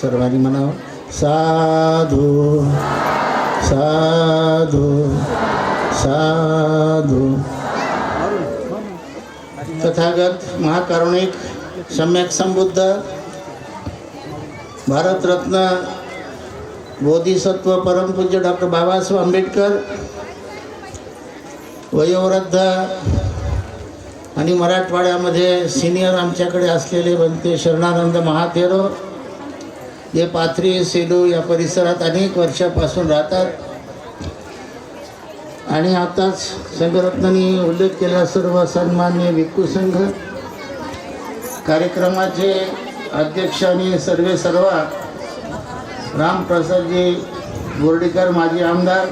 सर्वांनी म्हणावं साधू साधू साधू. तथागत महाकारुणिक सम्यक संबुद्ध भारतरत्न बोधिसत्व परमपूज्य डॉक्टर बाबासाहेब आंबेडकर वयोवृद्ध आणि मराठवाड्यामध्ये सिनियर आमच्याकडे असलेले बनते शरणानंद महातेरो हे पाथरी सेलू या परिसरात अनेक वर्षापासून राहतात. आणि आताच संघरत्नांनी उल्लेख केला सर्व सन्मान्य भिक्खू संघ कार्यक्रमाचे अध्यक्ष आणि सर्वे सर्वा रामप्रसादजी बोर्डीकर माजी आमदार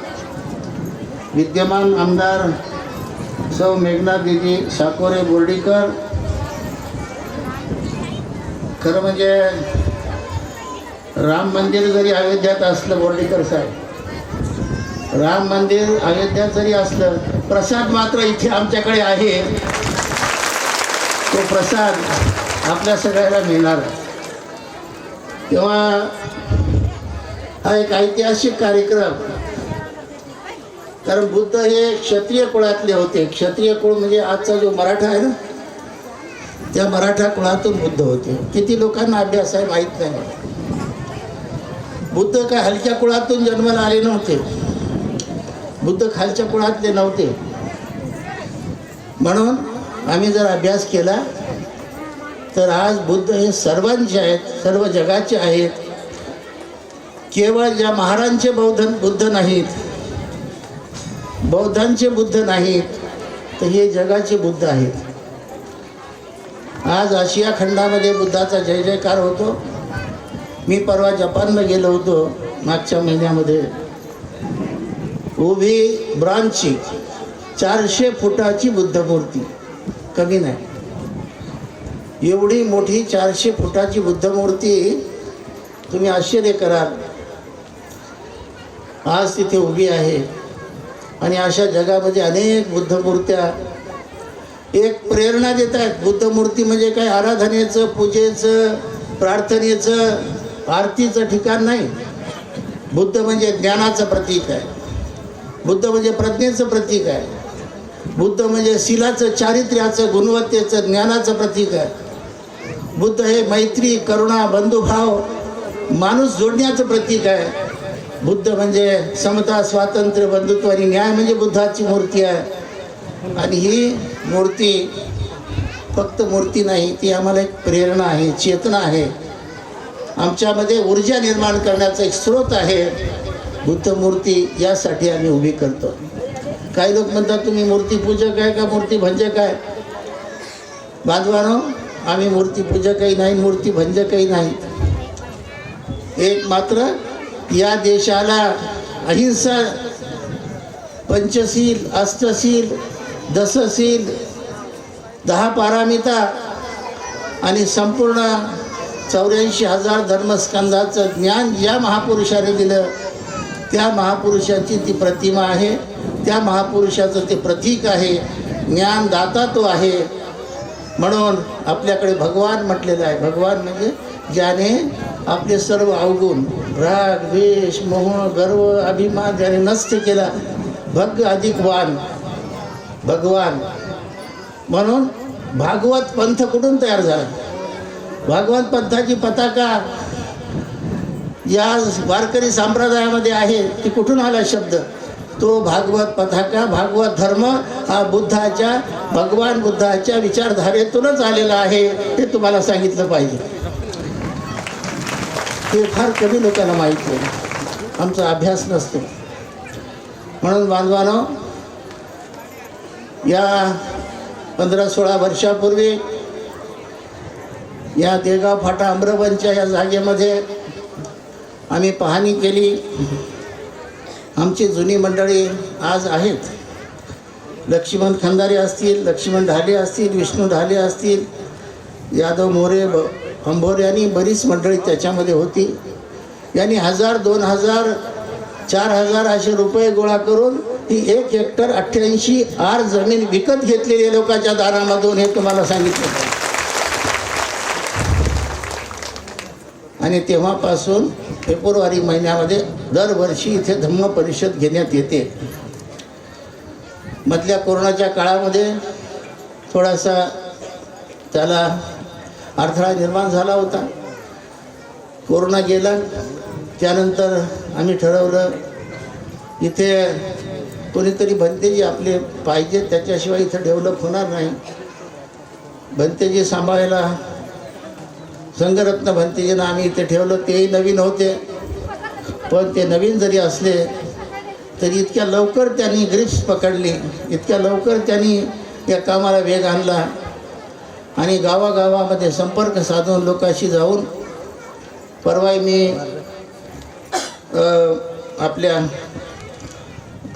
विद्यमान आमदार सौ मेघना दिदी साकोरे बोर्डीकर. खरं म्हणजे राम मंदिर जरी अयोध्यात असलं बोर्डीकर साहेब. राम मंदिर अयोध्यात जरी असलं प्रसाद मात्र इथे आमच्याकडे आहे. तो प्रसाद आपल्या सगळ्याला मिळणार. तेव्हा हा एक ऐतिहासिक कार्यक्रम. कारण बुद्ध हे क्षत्रिय कुळातले होते. क्षत्रिय कुळ म्हणजे आजचा जो मराठा आहे ना त्या मराठा कुळातून बुद्ध होते. किती लोकांना अभ्यास आहे माहीत नाही. बुद्ध काय हलक्या कुळातून जन्माला आले नव्हते. बुद्ध खालच्या कुळातले नव्हते. म्हणून आम्ही जर अभ्यास केला तर आज बुद्ध हे सर्वांचे आहेत सर्व जगाचे आहेत. केवळ ज्या महारांचे बौद्ध बुद्ध नाहीत बौद्धांचे बुद्ध नाहीत तर हे जगाचे बुद्ध आहेत. आज आशिया खंडामध्ये बुद्धाचा जय जयकार होतो. मी परवा जपानला गेलो होतो मागच्या महिन्यामध्ये. उभी ब्रांचची चारशे फुटाची बुद्धमूर्ती. कमी नाही. एवढी मोठी चारशे फुटाची बुद्धमूर्ती तुम्ही आश्चर्य कराल. आज तिथे उभी आहे. आणि अशा जगामध्ये अनेक बुद्धमूर्त्या. एक प्रेरणा देत आहेत. बुद्धमूर्ती म्हणजे काय? आराधनेचं पूजेचं प्रार्थनेचं. आरतीचं ठिकाण नाही. बुद्ध म्हणजे ज्ञानाचं प्रतीक आहे. बुद्ध म्हणजे प्रज्ञेचं प्रतीक आहे. बुद्ध म्हणजे शिलाचं चारित्र्याचं गुणवत्तेचं ज्ञानाचं प्रतीक आहे. बुद्ध हे मैत्री करुणा बंधुभाव माणूस जोडण्याचं प्रतीक आहे. बुद्ध म्हणजे समता स्वातंत्र्य बंधुत्व आणि न्याय म्हणजे बुद्धाची मूर्ती आहे. आणि ही मूर्ती फक्त मूर्ती नाही ती आम्हाला एक प्रेरणा आहे चेतना आहे. आमच्यामध्ये ऊर्जा निर्माण करण्याचा एक स्रोत आहे. बुद्ध मूर्ती यासाठी आम्ही उभी करतो. काही लोक म्हणतात तुम्ही मूर्तीपूजक आहे का? मूर्ती भंजक आहे. बांधवानो आम्ही मूर्तीपूजकही नाही मूर्ती भंजकही नाही. एक मात्र या देशाला अहिंसा पंचशील अष्टशील दसशील दहा पारामिता आणि संपूर्ण चौऱ्याऐंशी हजार धर्मस्कंदाचं ज्ञान ज्या महापुरुषाने दिलं. त्या महापुरुषाची ती प्रतिमा आहे. त्या महापुरुषाचं ते प्रतीक आहे. ज्ञानदाता तो आहे. म्हणून आपल्याकडे भगवान म्हटलेलं आहे. भगवान म्हणजे ज्याने आपले सर्व अवगुण राग द्वेष मोह गर्व अभिमान ज्याने नष्ट केला भग अधिक वान भगवान. म्हणून भागवत पंथ कुठून तयार झाला? भागवत पंथाची पताका या वारकरी संप्रदायामध्ये आहे ती कुठून आला शब्द? तो भागवत पताका भागवत धर्म हा बुद्धाच्या भगवान बुद्धाच्या विचारधारेतूनच आलेला आहे हे तुम्हाला सांगितलं पाहिजे. हे फार कमी लोकांना माहीत नाही. आमचा अभ्यास नसतो. म्हणून बांधवानो या पंधरा सोळा वर्षापूर्वी या देगाव फाटा अम्रवनच्या या जागेमध्ये आम्ही पाहणी केली. आमची जुनी मंडळी आज आहेत. लक्ष्मण खंदारे असतील लक्ष्मण ढाले असतील विष्णू ढाले असतील यादव मोरे ब अंभोरे आणि बरीच मंडळी त्याच्यामध्ये होती. यांनी हजार दोन हजार चार हजार असे रुपये गोळा करून ही एक हेक्टर अठ्ठ्याऐंशी आर जमीन विकत घेतलेली लोकांच्या दारामधून हे तुम्हाला सांगितलं. आणि तेव्हापासून फेब्रुवारी महिन्यामध्ये दरवर्षी इथे धम्म परिषद घेण्यात येते. मधल्या कोरोनाच्या काळामध्ये थोडासा त्याला अडथळा निर्माण झाला होता. कोरोना गेला त्यानंतर आम्ही ठरवलं इथे कोणीतरी भंतेजी आपले पाहिजे त्याच्याशिवाय इथं डेव्हलप होणार नाही. भंतेजी सांभाळायला संघरत्न भंतेजीनं आम्ही इथे ठेवलं तेही नवीन होते. पण ते नवीन जरी असले तरी इतक्या लवकर त्यांनी ग्रिप्स पकडली इतक्या लवकर त्यांनी या कामाला वेग आणला. आणि गावागावामध्ये संपर्क साधून लोकांशी जाऊन परवाही मी आपल्या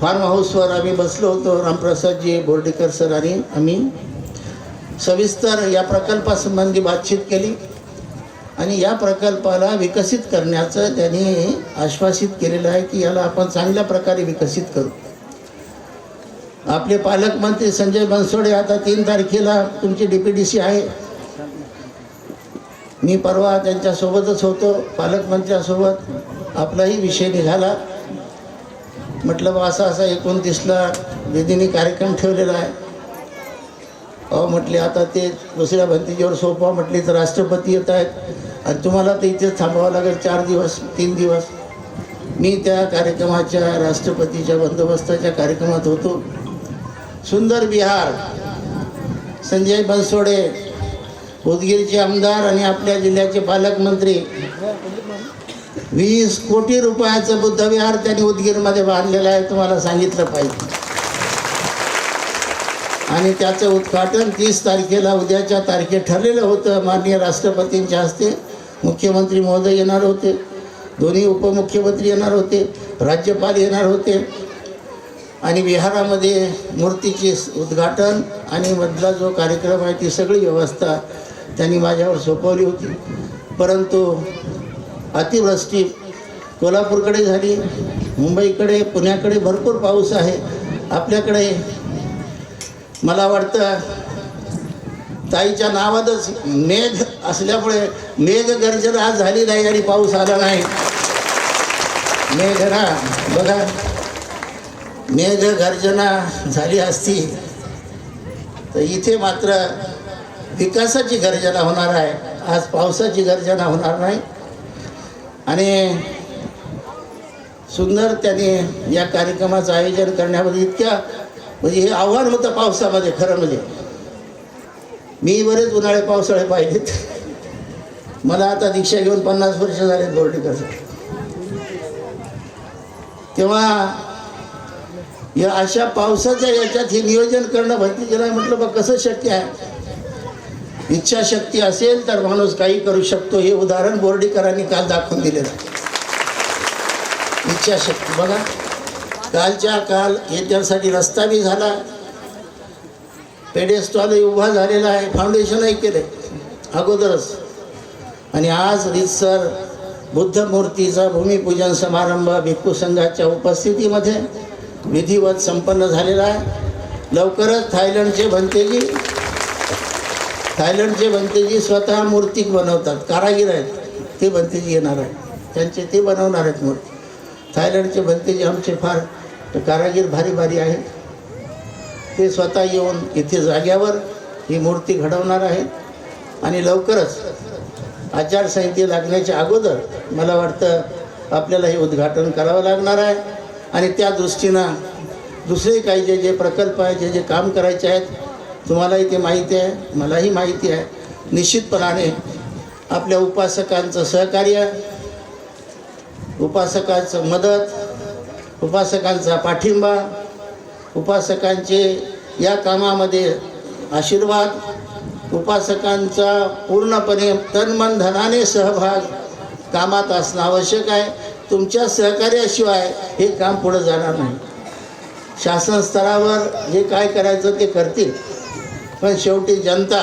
फार्म हाऊसवर आम्ही बसलो होतो रामप्रसादजी बोर्डीकर सर आणि आम्ही. सविस्तर या प्रकल्पासंबंधी बातचीत केली. आणि या प्रकल्पाला विकसित करण्याचं त्यांनी आश्वासित केलेलं आहे की याला आपण चांगल्या प्रकारे विकसित करू. आपले पालकमंत्री संजय बनसोडे आता तीन तारखेला तुमची डी पी डी सी आहे. मी परवा त्यांच्यासोबतच होतो पालकमंत्र्यासोबत. आपलाही विषय निघाला. म्हटलं बा असा असा एकोणतीसला दिदीने कार्यक्रम ठेवलेला आहे. अहो म्हटले आता ते दुसऱ्या भंतीजीवर सोपा म्हटली तर राष्ट्रपती येत आहेत. आणि तुम्हाला तर इथेच थांबावं लागेल चार दिवस तीन दिवस. मी त्या कार्यक्रमाच्या राष्ट्रपतीच्या बंदोबस्ताच्या कार्यक्रमात होतो. सुंदर बिहार संजय बनसोडे उदगीरचे आमदार आणि आपल्या जिल्ह्याचे पालकमंत्री. वीस कोटी रुपयाचं बुद्धविहार त्यांनी उदगीरमध्ये बांधलेलं आहे तुम्हाला सांगितलं पाहिजे. आणि त्याचं उद्घाटन तीस तारखेला उद्याच्या तारखे ठरलेलं होतं माननीय राष्ट्रपतींच्या हस्ते. मुख्यमंत्री महोदय येणार होते. दोन्ही उपमुख्यमंत्री येणार होते. राज्यपाल येणार होते. आणि विहारामध्ये मूर्तीचे उद्घाटन आणि मधला जो कार्यक्रम आहे ती सगळी व्यवस्था त्यांनी माझ्यावर सोपवली होती. परंतु अतिवृष्टी कोल्हापूरकडे झाली. मुंबईकडे पुण्याकडे भरपूर पाऊस आहे. आपल्याकडे मला वाटतं ताईच्या नावातच मेघ असल्यामुळे मेघ गर्जना आज झाली नाही आणि पाऊस आला नाही. मेघना बघा. मेघ गर्जना झाली असती तर इथे मात्र विकासाची गर्जना होणार आहे. आज पावसाची गर्जना होणार नाही. आणि सुंदर त्याने या कार्यक्रमाचं आयोजन करण्यामध्ये इतक्या म्हणजे हे आव्हान होतं पावसामध्ये खरं म्हणजे मी बरेच उन्हाळे पावसाळे पाहिजेत मला आता दीक्षा घेऊन पन्नास वर्ष झालेत बोर्डीकर तेव्हा या अशा पावसाच्या याच्यात हे नियोजन करणं भरतीजीला म्हटलं बा कसं शक्य आहे? इच्छाशक्ती असेल तर माणूस काही करू शकतो. हे उदाहरण बोर्डीकरांनी काल दाखवून दिलेलं. इच्छाशक्ती बघा. कालच्या काल येत्यासाठी रस्ता बी झाला. पेडेस्टॉलही उभा झालेला आहे. फाउंडेशनही केले अगोदरच. आणि आज रितसर बुद्ध मूर्तीचा भूमिपूजन समारंभ भिक्खू संघाच्या उपस्थितीमध्ये विधिवत संपन्न झालेला आहे. लवकरच थायलंडचे भंतेजी थायलंडचे भंतेजी स्वतः मूर्ती बनवतात. कारागीर आहेत. ते भंतेजी येणार आहेत. त्यांचे ते बनवणार आहेत मूर्ती. थायलंडचे भंतेजी आमचे फार तर कारागीर भारी भारी आहेत. ते स्वतः येऊन इथे जाग्यावर ही मूर्ती घडवणार आहेत. आणि लवकरच आचारसंहिते लागण्याच्या अगोदर मला वाटतं आपल्याला हे उद्घाटन करावं लागणार आहे. आणि त्या दृष्टीनं दुसरे काही जे जे प्रकल्प आहेत जे जे काम करायचे आहेत तुम्हालाही ते माहिती आहे मलाही माहिती आहे. निश्चितपणाने आपल्या उपासकांचं सहकार्य उपासकांचं मदत उपासकांचा पाठिंबा उपासकांचे या कामामध्ये आशीर्वाद उपासकांचा पूर्णपणे तन्मन धनाने सहभाग कामात असणं आवश्यक आहे. तुमच्या सहकार्याशिवाय हे काम पुढं जाणार नाही. शासन स्तरावर जे काय करायचं ते करतील. पण शेवटी जनता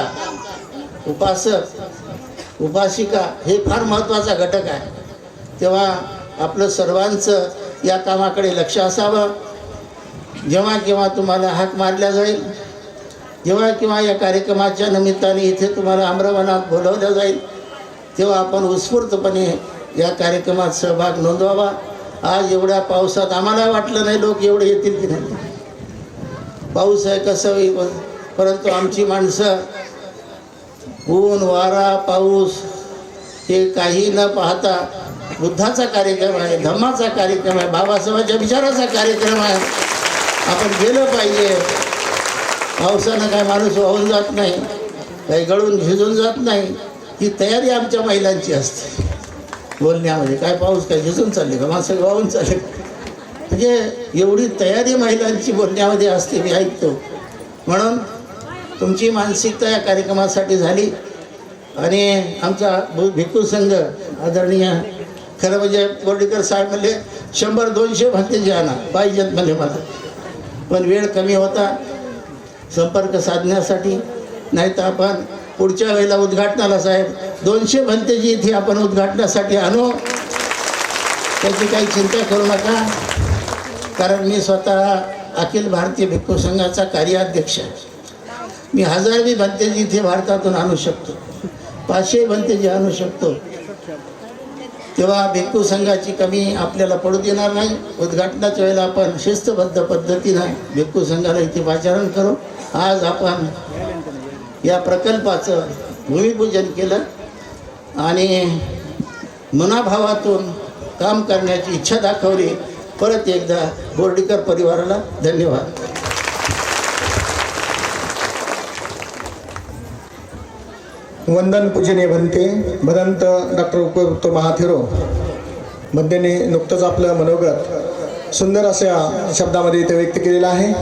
उपासक उपासिका हे फार महत्त्वाचा घटक आहे. तेव्हा आपलं सर्वांचं या कामाकडे लक्ष असावं. जेव्हा केव्हा तुम्हाला हाक मारल्या जाईल जेव्हा केव्हा या कार्यक्रमाच्या निमित्ताने इथे तुम्हाला आम्रवनात बोलवलं जाईल तेव्हा आपण उत्स्फूर्तपणे या कार्यक्रमात सहभाग नोंदवावा. आज एवढ्या पावसात आम्हाला वाटलं नाही लोक एवढे येतील की नाही. पाऊस आहे कसं परंतु आमची माणसं ऊन वारा पाऊस हे काही न पाहता बुद्धाचा कार्यक्रम आहे धम्माचा कार्यक्रम आहे बाबासाहेबांच्या विचाराचा कार्यक्रम आहे. आपण गेलं पाहिजे. पावसानं काय माणूस वाहून जात नाही काही गळून भिजून जात नाही. ही तयारी आमच्या महिलांची असते. बोलण्यामध्ये काय पाऊस काय झिजून चालले का? माणसं वाहून चालले. म्हणजे एवढी तयारी महिलांची बोलण्यामध्ये असते मी ऐकतो. म्हणून तुमची मानसिकता या कार्यक्रमासाठी झाली. आणि आमचा भिक्खू संघ आदरणीय खरं म्हणजे बोर्डीकर साहेब म्हणले शंभर दोनशे भंतेजी आणा पाहिजेत म्हणले मला. पण वेळ कमी होता. संपर्क साधण्यासाठी नाही तर आपण पुढच्या वेळेला उद्घाटनाला साहेब दोनशे भंतेजी इथे आपण उद्घाटनासाठी आणू. त्याची काही चिंता करू नका. कारण मी स्वतः अखिल भारतीय भिक्खू संघाचा कार्याध्यक्ष आहे. मी हजारवी भंतेजी इथे भारतातून आणू शकतो. पाचशे भंतेजी आणू शकतो. तेव्हा भिक्खू संघाची कमी आपल्याला पडू देणार नाही. उद्घाटनाच्या वेळेला आपण शिस्तबद्ध पद्धतीनं भिक्खू संघाला इथे पाचारण करू. आज आपण या प्रकल्पाचं भूमिपूजन केलं आणि मनाभावातून काम करण्याची इच्छा दाखवली. परत एकदा बोर्डीकर परिवाराला धन्यवाद. वंदन पूजनीय भंते भदंत डॉक्टर उपयुक्त महाथिरो. मध्यने नुकतंच आपलं मनोगत सुंदर अशा शब्दामध्ये इथे व्यक्त केलेलं आहे.